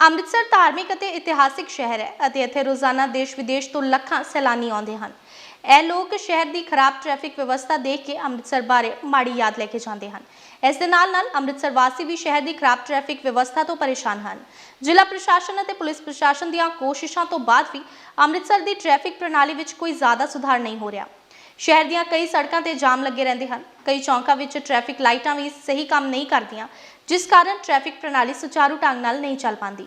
ਅੰਮ੍ਰਿਤਸਰ ਧਾਰਮਿਕ ਅਤੇ ਇਤਿਹਾਸਿਕ ਸ਼ਹਿਰ ਹੈ ਅਤੇ ਇੱਥੇ ਰੋਜ਼ਾਨਾ ਦੇਸ਼ ਵਿਦੇਸ਼ ਤੋਂ ਲੱਖਾਂ ਸੈਲਾਨੀ ਆਉਂਦੇ ਹਨ। ਇਹ ਲੋਕ ਸ਼ਹਿਰ ਦੀ ਖਰਾਬ ਟ੍ਰੈਫਿਕ ਵਿਵਸਥਾ ਦੇਖ ਕੇ ਅੰਮ੍ਰਿਤਸਰ ਬਾਰੇ ਮਾੜੀ ਯਾਦ ਲੈ ਕੇ ਜਾਂਦੇ ਹਨ। ਇਸ ਦੇ ਨਾਲ ਨਾਲ ਅੰਮ੍ਰਿਤਸਰ ਵਾਸੀ ਵੀ ਸ਼ਹਿਰ ਦੀ ਖਰਾਬ ਟ੍ਰੈਫਿਕ ਵਿਵਸਥਾ ਤੋਂ ਪਰੇਸ਼ਾਨ ਹਨ। ਜ਼ਿਲ੍ਹਾ ਪ੍ਰਸ਼ਾਸਨ ਅਤੇ ਪੁਲਿਸ ਪ੍ਰਸ਼ਾਸਨ ਦੀਆਂ ਕੋਸ਼ਿਸ਼ਾਂ ਤੋਂ ਬਾਅਦ ਵੀ ਅੰਮ੍ਰਿਤਸਰ ਦੀ ਟ੍ਰੈਫਿਕ ਪ੍ਰਣਾਲੀ ਵਿੱਚ ਕੋਈ ਜ਼ਿਆਦਾ ਸੁਧਾਰ ਨਹੀਂ ਹੋ ਰਿਹਾ। ਸ਼ਹਿਰ ਦੀਆਂ ਕਈ ਸੜਕਾਂ ਤੇ ਜਾਮ ਲੱਗੇ ਰਹਿੰਦੇ ਹਨ। ਕਈ ਚੌਂਕਾਂ ਵਿੱਚ ਟ੍ਰੈਫਿਕ ਲਾਈਟਾਂ ਵੀ ਸਹੀ ਕੰਮ ਨਹੀਂ ਕਰਦੀਆਂ। ਜਿਸ ਕਾਰਨ ਟ੍ਰੈਫਿਕ ਪ੍ਰਣਾਲੀ ਸੁਚਾਰੂ ਢੰਗ ਨਾਲ ਨਹੀਂ ਚੱਲ ਪਾਉਂਦੀ।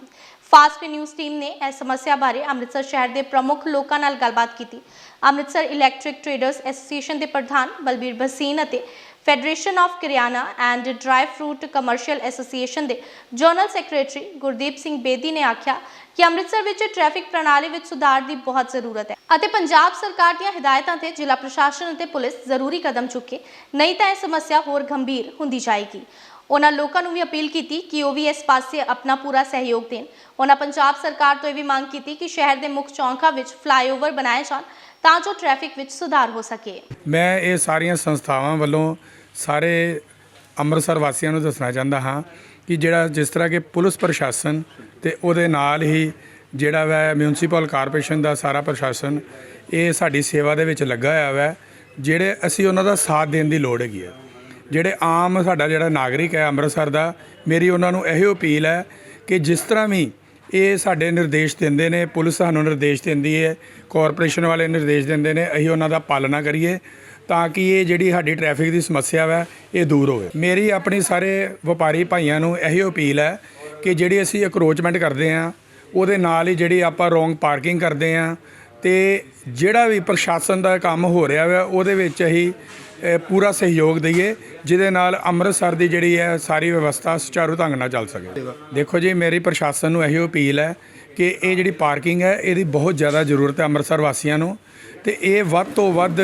ਫਾਸਟ ਨਿਊਜ਼ ਟੀਮ ਨੇ ਇਸ ਸਮੱਸਿਆ ਬਾਰੇ ਅੰਮ੍ਰਿਤਸਰ ਸ਼ਹਿਰ ਦੇ ਪ੍ਰਮੁੱਖ ਲੋਕਾਂ ਨਾਲ ਗੱਲਬਾਤ ਕੀਤੀ। ਅੰਮ੍ਰਿਤਸਰ ਇਲੈਕਟ੍ਰਿਕ ਟ੍ਰੇਡਰਸ ਐਸੋਸੀਏਸ਼ਨ ਦੇ ਪ੍ਰਧਾਨ ਬਲਬੀਰ ਬਸੀਨ ਅਤੇ federation of Kiryana and dry fruit commercial association ਦੇ ਜਨਰਲ ਸੈਕਟਰੀ ਗੁਰਦੀਪ ਸਿੰਘ ਬੇਦੀ ਨੇ ਆਖਿਆ ਕਿ ਅੰਮ੍ਰਿਤਸਰ ਵਿੱਚ ਟ੍ਰੈਫਿਕ ਪ੍ਰਣਾਲੀ ਵਿੱਚ ਸੁਧਾਰ ਦੀ ਬਹੁਤ ਜ਼ਰੂਰਤ ਹੈ ਅਤੇ ਪੰਜਾਬ ਸਰਕਾਰ ਦੀਆਂ ਹਦਾਇਤਾਂ ਤੇ ਜ਼ਿਲ੍ਹਾ ਪ੍ਰਸ਼ਾਸਨ ਅਤੇ ਪੁਲਿਸ ਜ਼ਰੂਰੀ ਕਦਮ ਚੁੱਕੇ, ਨਹੀਂ ਤਾਂ ਇਹ ਸਮੱਸਿਆ ਹੋਰ ਗੰਭੀਰ ਹੁੰਦੀ ਜਾਏਗੀ। ਉਹਨਾਂ ਲੋਕਾਂ ਨੂੰ ਵੀ ਅਪੀਲ ਕੀਤੀ ਕਿ ਉਹ ਵੀ ਇਸ ਪਾਸੇ ਆਪਣਾ ਪੂਰਾ ਸਹਿਯੋਗ ਦੇਣ। ਉਹਨਾਂ ਪੰਜਾਬ ਸਰਕਾਰ ਤੋਂ ਇਹ ਵੀ ਮੰਗ ਕੀਤੀ ਕਿ ਸ਼ਹਿਰ ਦੇ ਮੁੱਖ ਚੌਂਕਾਂ ਵਿੱਚ ਫਲਾਈਓਵਰ ਬਣਾਏ ਜਾਣ ਤਾਂ ਜੋ ਟ੍ਰੈਫਿਕ ਵਿੱਚ ਸੁਧਾਰ ਹੋ ਸਕੇ। ਮੈਂ ਇਹ ਸਾਰੀਆਂ ਸੰਸਥਾਵਾਂ ਵੱਲੋਂ ਸਾਰੇ ਅੰਮ੍ਰਿਤਸਰ ਵਾਸੀਆਂ ਨੂੰ ਦੱਸਣਾ ਚਾਹੁੰਦਾ ਹਾਂ ਕਿ ਜਿਹੜਾ ਜਿਸ ਤਰ੍ਹਾਂ ਕਿ ਪੁਲਿਸ ਪ੍ਰਸ਼ਾਸਨ ਤੇ ਉਹਦੇ ਨਾਲ ਹੀ ਜਿਹੜਾ ਵੈ ਮਿਊਨਿਸਪਲ ਕਾਰਪੋਰੇਸ਼ਨ ਦਾ ਸਾਰਾ ਪ੍ਰਸ਼ਾਸਨ, ਇਹ ਸਾਡੀ ਸੇਵਾ ਦੇ ਵਿੱਚ ਲੱਗਾ ਹੋਇਆ ਵੈ, ਜਿਹੜੇ ਅਸੀਂ ਉਹਨਾਂ ਦਾ ਸਾਥ ਦੇਣ ਦੀ ਲੋੜ ਹੈਗੀ ਹੈ। ਜਿਹੜੇ ਆਮ ਸਾਡਾ ਜਿਹੜਾ ਨਾਗਰਿਕ ਹੈ ਅੰਮ੍ਰਿਤਸਰ ਦਾ, ਮੇਰੀ ਉਹਨਾਂ ਨੂੰ ਇਹੋ ਅਪੀਲ ਹੈ ਕਿ ਜਿਸ ਤਰ੍ਹਾਂ ਵੀ ਇਹ ਸਾਡੇ ਨਿਰਦੇਸ਼ ਦਿੰਦੇ ਨੇ, ਪੁਲਿਸ ਸਾਨੂੰ ਨਿਰਦੇਸ਼ ਦਿੰਦੀ ਹੈ, ਕਾਰਪੋਰੇਸ਼ਨ ਵਾਲੇ ਨਿਰਦੇਸ਼ ਦਿੰਦੇ ਨੇ, ਅਸੀਂ ਉਹਨਾਂ ਦਾ ਪਾਲਣਾ ਕਰੀਏ ਤਾਂ ਕਿ ਇਹ ਜਿਹੜੀ ਸਾਡੀ ਟ੍ਰੈਫਿਕ ਦੀ ਸਮੱਸਿਆ ਹੈ ਇਹ ਦੂਰ ਹੋਵੇ। ਮੇਰੀ ਆਪਣੀ ਸਾਰੇ ਵਪਾਰੀ ਭਾਈਆਂ ਨੂੰ ਇਹੋ ਅਪੀਲ ਹੈ ਕਿ ਜਿਹੜੀ ਅਸੀਂ ਅਕਰੋਚਮੈਂਟ ਕਰਦੇ ਆ ਉਹਦੇ ਨਾਲ ਹੀ ਜਿਹੜੀ ਆਪਾਂ ਰੋਂਗ ਪਾਰਕਿੰਗ ਕਰਦੇ ਆ ਤੇ ਜਿਹੜਾ ਵੀ ਪ੍ਰਸ਼ਾਸਨ ਦਾ ਕੰਮ ਹੋ ਰਿਹਾ ਵਾ, ਉਹਦੇ ਵਿੱਚ ਅਸੀਂ ਪੂਰਾ ਸਹਿਯੋਗ ਦਈਏ, ਜਿਹਦੇ ਨਾਲ ਅੰਮ੍ਰਿਤਸਰ ਦੀ ਜਿਹੜੀ ਹੈ ਸਾਰੀ ਵਿਵਸਥਾ ਸੁਚਾਰੂ ਢੰਗ ਨਾਲ ਚੱਲ ਸਕੇ। ਦੇਖੋ ਜੀ, ਮੇਰੀ ਪ੍ਰਸ਼ਾਸਨ ਨੂੰ ਇਹੋ ਅਪੀਲ ਹੈ ਕਿ ਇਹ ਜਿਹੜੀ ਪਾਰਕਿੰਗ ਹੈ, ਇਹਦੀ ਬਹੁਤ ਜ਼ਿਆਦਾ ਜ਼ਰੂਰਤ ਹੈ ਅੰਮ੍ਰਿਤਸਰ ਵਾਸੀਆਂ ਨੂੰ ਤੇ ਇਹ ਵੱਧ ਤੋਂ ਵੱਧ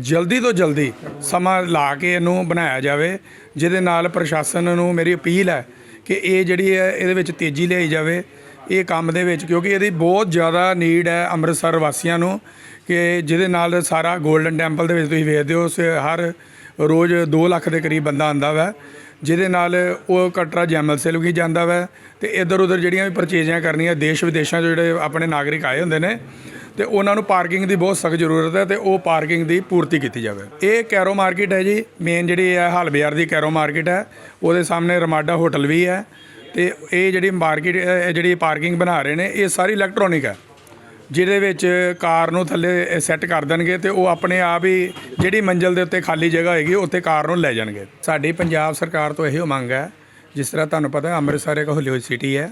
ਜਲਦੀ ਤੋਂ ਜਲਦੀ ਸਮਾਂ ਲਾ ਕੇ ਇਹਨੂੰ ਬਣਾਇਆ ਜਾਵੇ, ਜਿਹਦੇ ਨਾਲ ਪ੍ਰਸ਼ਾਸਨ ਨੂੰ ਮੇਰੀ ਅਪੀਲ ਹੈ ਕਿ ਇਹ ਜਿਹੜੀ ਹੈ, ਇਹਦੇ ਵਿੱਚ ਤੇਜ਼ੀ ਲਿਆਈ ਜਾਵੇ। ਇਹ ਕੰਮ ਦੇ ਵਿੱਚ, ਕਿਉਂਕਿ ਇਹਦੀ ਬਹੁਤ ਜ਼ਿਆਦਾ ਨੀਡ ਹੈ ਅੰਮ੍ਰਿਤਸਰ ਵਾਸੀਆਂ ਨੂੰ ਕਿ ਜਿਹਦੇ ਨਾਲ ਸਾਰਾ 골ਡਨ ਟੈਂਪਲ ਦੇ ਵਿੱਚ ਤੁਸੀਂ ਵੇਖਦੇ ਹੋ ਸ- ਹਰ ਰੋਜ਼ 2 ਲੱਖ ਦੇ ਕਰੀਬ ਬੰਦਾ ਆਂਦਾ ਵਾ, ਜਿਹਦੇ ਨਾਲ ਉਹ ਕਟਰਾ ਜੈਮਲ ਸੇਲ ਵੀ ਜਾਂਦਾ ਵਾ, ਤੇ ਇੱਧਰ ਉੱਧਰ ਜਿਹੜੀਆਂ ਵੀ ਪਰਚੇਜ਼ਾਂ ਕਰਨੀਆਂ ਦੇਸ਼ ਵਿਦੇਸ਼ਾਂ 'ਚੋਂ ਜਿਹੜੇ ਆਪਣੇ ਨਾਗਰਿਕ ਆਏ ਹੁੰਦੇ ਨੇ, ਤੇ ਉਹਨਾਂ ਨੂੰ ਪਾਰਕਿੰਗ ਦੀ ਬਹੁਤ ਸਖਤ ਜ਼ਰੂਰਤ ਹੈ ਤੇ ਉਹ ਪਾਰਕਿੰਗ ਦੀ ਪੂਰਤੀ ਕੀਤੀ ਜਾਵੇ। ਇਹ ਕੈਰੋ ਮਾਰਕੀਟ ਹੈ ਜੀ, ਮੇਨ ਜਿਹੜੀ ਹੈ, ਹਾਲ ਬਾਜ਼ਾਰ ਦੀ ਕੈਰੋ ਮਾਰਕੀਟ ਹੈ, ਉਹਦੇ ਸਾਹਮਣੇ ਰਮਾਡਾ ਹੋਟਲ ਵੀ ਹੈ, ਤੇ ਇਹ ਜਿਹੜੀ ਮਾਰਕੀਟ ਜਿਹੜੀ ਪਾਰਕਿੰਗ ਬਣਾ ਰਹੇ ਨੇ, ਇਹ ਸਾਰੀ ਇਲੈਕਟ੍ਰੋਨਿਕ ਹੈ। ਜਿਹਦੇ ਵਿੱਚ ਕਾਰ ਨੂੰ ਥੱਲੇ ਸੈੱਟ ਕਰ ਦੇਣਗੇ ਤੇ ਉਹ ਆਪਣੇ ਆਪ ਹੀ ਜਿਹੜੀ ਮੰਜ਼ਲ ਦੇ ਉੱਤੇ ਖਾਲੀ ਜਗ੍ਹਾ ਹੋਏਗੀ, ਉੱਥੇ ਕਾਰ ਨੂੰ ਲੈ ਜਾਣਗੇ। ਸਾਡੀ ਪੰਜਾਬ ਸਰਕਾਰ ਤੋਂ ਇਹੋ ਮੰਗ ਹੈ, ਜਿਸ ਤਰ੍ਹਾਂ ਤੁਹਾਨੂੰ ਪਤਾ ਅੰਮ੍ਰਿਤਸਰ ਇੱਕ ਹੌਲੀ ਸਿਟੀ ਹੈ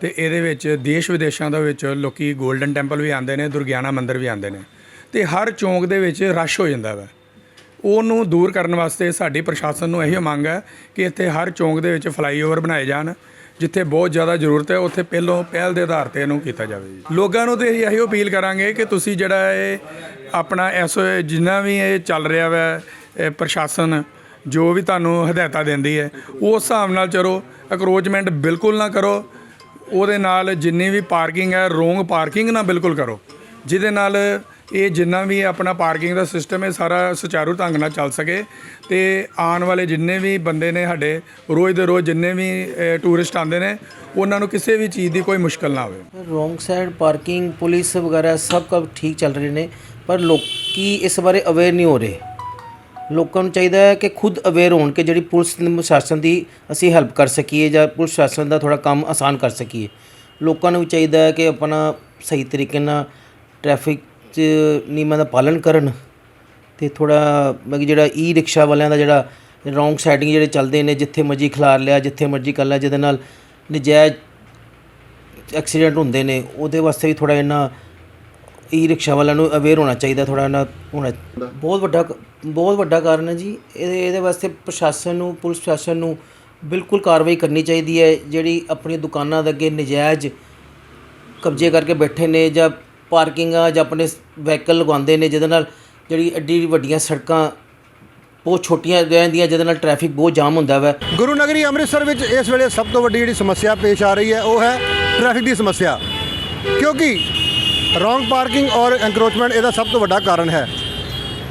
ਤੇ ਇਹਦੇ ਵਿੱਚ ਦੇਸ਼ ਵਿਦੇਸ਼ਾਂ ਦੇ ਵਿੱਚ ਲੋਕੀ 골ਡਨ ਟੈਂਪਲ ਵੀ ਆਉਂਦੇ ਨੇ, ਦੁਰਗਿਆਨਾ ਮੰਦਿਰ ਵੀ ਆਉਂਦੇ ਨੇ ਤੇ ਹਰ ਚੌਂਕ ਦੇ ਵਿੱਚ ਰਸ਼ ਹੋ ਜਾਂਦਾ ਵਾ। ਉਹਨੂੰ ਦੂਰ ਕਰਨ ਵਾਸਤੇ ਸਾਡੀ ਪ੍ਰਸ਼ਾਸਨ ਨੂੰ ਇਹੀ ਮੰਗ ਹੈ ਕਿ ਇੱਥੇ ਹਰ ਚੌਂਕ ਦੇ ਵਿੱਚ ਫਲਾਈਓਵਰ ਬਣਾਏ ਜਾਣ ਜਿੱਥੇ ਬਹੁਤ ਜ਼ਿਆਦਾ ਜ਼ਰੂਰਤ ਹੈ, ਉੱਥੇ ਪਹਿਲੋਂ ਪਹਿਲ ਦੇ ਆਧਾਰ ਤੇ ਇਹਨੂੰ ਕੀਤਾ ਜਾਵੇ ਜੀ। ਲੋਕਾਂ ਨੂੰ ਤੇ ਅਸੀਂ ਇਹੀ ਅਪੀਲ ਕਰਾਂਗੇ ਕਿ ਤੁਸੀਂ ਜਿਹੜਾ ਇਹ ਆਪਣਾ ਐਸ ਜਿੰਨਾ ਵੀ ਇਹ ਚੱਲ ਰਿਹਾ ਵੈ ਪ੍ਰਸ਼ਾਸਨ ਜੋ ਵੀ ਤੁਹਾਨੂੰ ਹਦਾਇਤਾਂ ਦਿੰਦੀ ਹੈ, ਉਸ ਹਿਸਾਬ ਨਾਲ ਚਲੋ ਅਕਰੋਚਮੈਂਟ ਬਿਲਕੁਲ ਨਾ ਕਰੋ। ਉਹਦੇ ਨਾਲ ਜਿੰਨੀ ਵੀ ਪਾਰਕਿੰਗ ਹੈ ਰੋਂਗ ਪਾਰਕਿੰਗ ਨਾ ਬਿਲਕੁਲ ਕਰੋ। ਜਿਹਦੇ ਨਾਲ ਇਹ ਜਿੰਨਾ ਵੀ ਆਪਣਾ ਪਾਰਕਿੰਗ ਦਾ ਸਿਸਟਮ ਹੈ, ਸਾਰਾ ਸੁਚਾਰੂ ਢੰਗ ਨਾਲ ਚੱਲ ਸਕੇ ਤੇ ਆਉਣ ਵਾਲੇ ਜਿੰਨੇ ਵੀ ਬੰਦੇ ਨੇ ਸਾਡੇ, ਰੋਜ਼ ਦੇ ਰੋਜ਼ ਜਿੰਨੇ ਵੀ ਟੂਰਿਸਟ ਆਉਂਦੇ ਨੇ, ਉਹਨਾਂ ਨੂੰ ਕਿਸੇ ਵੀ ਚੀਜ਼ ਦੀ ਕੋਈ ਮੁਸ਼ਕਲ ਨਾ ਆਵੇ ਰੋਂਗ ਸਾਈਡ ਪਾਰਕਿੰਗ ਪੁਲਿਸ ਵਗੈਰਾ ਸਭ ਕੁਝ ਠੀਕ ਚੱਲ ਰਹੇ ਨੇ, ਪਰ ਲੋਕੀ ਇਸ ਬਾਰੇ ਅਵੇਅਰ ਨਹੀਂ ਹੋ ਰਹੇ। ਲੋਕਾਂ ਨੂੰ ਚਾਹੀਦਾ ਹੈ ਕਿ ਖੁਦ ਅਵੇਅਰ ਹੋਣ ਕਿ ਜਿਹੜੀ ਪੁਲਿਸ ਤੇ ਪ੍ਰਸ਼ਾਸਨ ਦੀ ਅਸੀਂ ਹੈਲਪ ਕਰ ਸਕੀਏ ਜਾਂ ਪੁਲਿਸ ਪ੍ਰਸ਼ਾਸਨ ਦਾ ਥੋੜਾ ਕੰਮ ਆਸਾਨ ਕਰ ਸਕੀਏ। ਲੋਕਾਂ ਨੂੰ ਵੀ ਚਾਹੀਦਾ ਹੈ ਕਿ ਆਪਣਾ ਸਹੀ ਤਰੀਕੇ ਨਾਲ ਟ੍ਰੈਫਿਕ 'ਚ ਨਿਯਮਾਂ ਦਾ ਪਾਲਣ ਕਰਨ ਅਤੇ ਥੋੜ੍ਹਾ ਮਤਲਬ ਜਿਹੜਾ ਈ ਰਿਕਸ਼ਾ ਵਾਲਿਆਂ ਦਾ ਜਿਹੜਾ ਰੋਂਗ ਸਾਈਡਿੰਗ ਜਿਹੜੇ ਚੱਲਦੇ ਨੇ, ਜਿੱਥੇ ਮਰਜ਼ੀ ਖਿਲਾਰ ਲਿਆ, ਜਿੱਥੇ ਮਰਜ਼ੀ ਕਰ ਲਿਆ, ਜਿਹਦੇ ਨਾਲ ਨਜਾਇਜ਼ ਐਕਸੀਡੈਂਟ ਹੁੰਦੇ ਨੇ, ਉਹਦੇ ਵਾਸਤੇ ਵੀ ਥੋੜ੍ਹਾ ਇਹਨਾਂ ਈ ਰਿਕਸ਼ਾ ਵਾਲਿਆਂ ਨੂੰ ਅਵੇਅਰ ਹੋਣਾ ਚਾਹੀਦਾ, ਥੋੜ੍ਹਾ ਇਹਨਾਂ ਹੋਣਾ ਬਹੁਤ ਵੱਡਾ ਕ- ਬਹੁਤ ਵੱਡਾ ਕਾਰਨ ਹੈ ਜੀ ਇਹਦੇ ਇਹਦੇ ਵਾਸਤੇ ਪ੍ਰਸ਼ਾਸਨ ਨੂੰ, ਪੁਲਿਸ ਪ੍ਰਸ਼ਾਸਨ ਨੂੰ ਬਿਲਕੁਲ ਕਾਰਵਾਈ ਕਰਨੀ ਚਾਹੀਦੀ ਹੈ, ਜਿਹੜੀ ਆਪਣੀ ਦੁਕਾਨਾਂ ਦੇ ਅੱਗੇ ਨਜਾਇਜ਼ ਕਬਜ਼ੇ ਕਰਕੇ ਬੈਠੇ ਨੇ ਜਾਂ ਪਾਰਕਿੰਗਾਂ ਜਾਂ ਆਪਣੇ ਵਹੀਕਲ ਲਗਾਉਂਦੇ ਨੇ, ਜਿਹਦੇ ਨਾਲ ਜਿਹੜੀ ਐਡੀ ਵੱਡੀਆਂ ਸੜਕਾਂ ਬਹੁਤ ਛੋਟੀਆਂ ਰਹਿੰਦੀਆਂ, ਜਿਹਦੇ ਨਾਲ ਟ੍ਰੈਫਿਕ ਬਹੁਤ ਜਾਮ ਹੁੰਦਾ ਵਾ। ਗੁਰੂ ਨਗਰੀ ਅੰਮ੍ਰਿਤਸਰ ਵਿੱਚ ਇਸ ਵੇਲੇ ਸਭ ਤੋਂ ਵੱਡੀ ਜਿਹੜੀ ਸਮੱਸਿਆ ਪੇਸ਼ ਆ ਰਹੀ ਹੈ, ਉਹ ਹੈ ਟ੍ਰੈਫਿਕ ਦੀ ਸਮੱਸਿਆ। ਕਿਉਂਕਿ ਰੋਂਗ ਪਾਰਕਿੰਗ ਔਰ ਐਂਕਰੋਚਮੈਂਟ ਇਹਦਾ ਸਭ ਤੋਂ ਵੱਡਾ ਕਾਰਨ ਹੈ।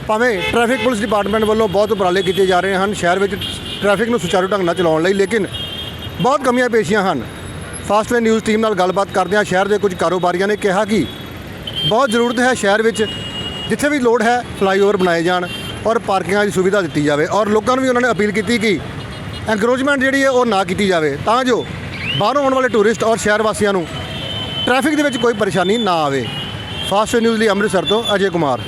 ਭਾਵੇਂ ਟ੍ਰੈਫਿਕ ਪੁਲਿਸ ਡਿਪਾਰਟਮੈਂਟ ਵੱਲੋਂ ਬਹੁਤ ਉਪਰਾਲੇ ਕੀਤੇ ਜਾ ਰਹੇ ਹਨ ਸ਼ਹਿਰ ਵਿੱਚ ਟ੍ਰੈਫਿਕ ਨੂੰ ਸੁਚਾਰੂ ਢੰਗ ਨਾਲ ਚਲਾਉਣ ਲਈ, ਲੇਕਿਨ ਬਹੁਤ ਕਮੀਆਂ ਪੇਸ਼ੀਆਂ ਹਨ। ਫਾਸਟਵੇ ਨਿਊਜ਼ ਟੀਮ ਨਾਲ ਗੱਲਬਾਤ ਕਰਦਿਆਂ ਸ਼ਹਿਰ ਦੇ ਕੁਝ ਕਾਰੋਬਾਰੀਆਂ ਨੇ ਕਿਹਾ ਕਿ ਬਹੁਤ ਜ਼ਰੂਰਤ ਹੈ ਸ਼ਹਿਰ ਵਿੱਚ, ਜਿੱਥੇ ਵੀ ਲੋੜ ਹੈ ਫਲਾਈਓਵਰ ਬਣਾਏ ਜਾਣ ਔਰ ਪਾਰਕਿੰਗਾਂ ਦੀ ਸੁਵਿਧਾ ਦਿੱਤੀ ਜਾਵੇ ਔਰ ਲੋਕਾਂ ਨੂੰ ਵੀ ਉਹਨਾਂ ਨੇ ਅਪੀਲ ਕੀਤੀ ਕਿ ਐਂਕਰੋਚਮੈਂਟ ਜਿਹੜੀ ਹੈ ਉਹ ਨਾ ਕੀਤੀ ਜਾਵੇ। ਤਾਂ ਜੋ ਬਾਹਰੋਂ ਆਉਣ ਵਾਲੇ ਟੂਰਿਸਟ ਔਰ ਸ਼ਹਿਰ ਵਾਸੀਆਂ ਨੂੰ ਟ੍ਰੈਫਿਕ ਦੇ ਵਿੱਚ ਕੋਈ ਪਰੇਸ਼ਾਨੀ ਨਾ ਆਵੇ। ਫਾਸਟ ਨਿਊਜ਼ ਲਈ ਅੰਮ੍ਰਿਤਸਰ ਤੋਂ ਅਜੇ ਕੁਮਾਰ।